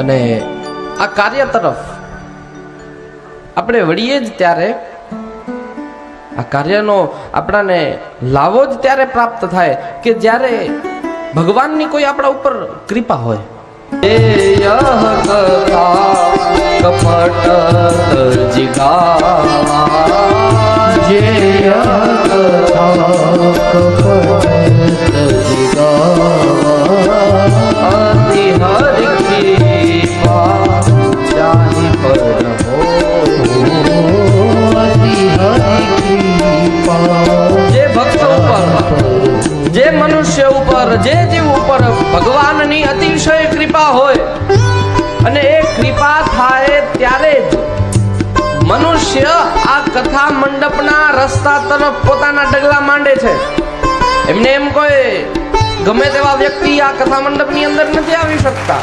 અને આ કાર્ય તરફ આપણે વળીએ જ ત્યારે આ કાર્યનો આપણાને લાવો જ ત્યારે પ્રાપ્ત થાય કે જ્યારે ભગવાનની કોઈ આપણા ઉપર કૃપા હોય. એ યહ કથા કપટ તર્જિકા જે યહ જે ભક્ત ઉપર, જે મનુષ્ય ઉપર, જે જીવ ઉપર ભગવાનની અતિશય કૃપા હોય અને એ કૃપા થાય ત્યારે જ મનુષ્ય આ કથા મંડપના રસ્તા તરફ પોતાના ડગલા માંડે છે. એમને એમ કોઈ ગમે તેવા વ્યક્તિ આ કથા મંડપની અંદર નથી આવી શકતા.